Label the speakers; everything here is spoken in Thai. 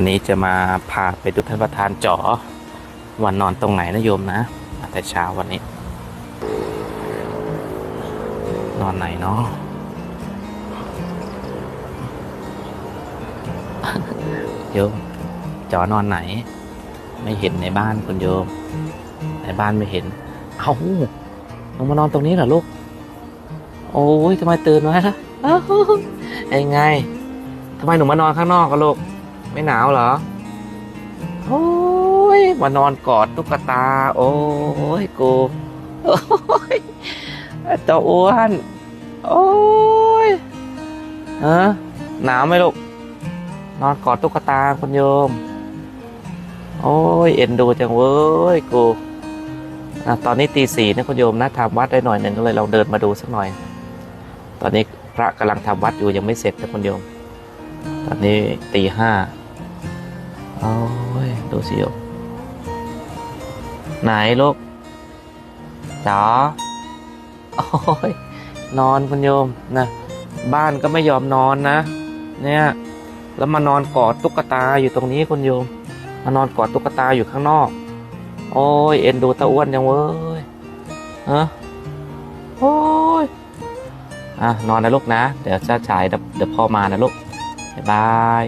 Speaker 1: วันนี้จะมาพาไปดูท่านประธานจ๋อวันนอนตรงไหนนะโยมนะแต่เช้าวันนี้ นอนไหนเนาะโยมจ๋อนอนไหน ไม่เห็นในบ้านคุณโยม ในบ้านไม่เห็น เอ้าลงมานอนตรงนี้เหรอลูก โอ้ยทำไมตื่นมาเอ้าไอ้ไงทำไมหนูมานอนข้างนอกกันลูก ไม่หนาวเหรอ โอ้ยมานอนกอดตุ๊กตา โอ้ยกูโอ้ยเจ้าอ้วนโอ้ยฮะหนาวไหมลูก นอนกอดตุ๊กตาคุณโยม โอ้ยเอ็นดูจังเว้ยกูตอนนี้ตีสี่นะคุณโยมนะทำวัดได้หน่อยหนึ่งก็เลยเราเดินมาดูสักหน่อย ตอนนี้พระกำลังทำวัดอยู่ยังไม่เสร็จนะคุณโยม ตอนนี้ตีห้า โอ้ยดูสิโยมไหนลูกจ๋าโอ้ยนอนคุณโยมนะ บ้านก็ไม่ยอมนอนนะ เนี่ย แล้วมานอนกอดตุ๊กตาอยู่ตรงนี้คุณโยม มานอนกอดตุ๊กตาอยู่ข้างนอก โอ้ยเอ็นดูตาอ้วนจังเว้ยฮะโอ้ยอะนอนนะลูกนะ เดี๋ยวจะฉายเดี๋ยวเดี๋ยวพ่อมานะลูกบ๊ายบาย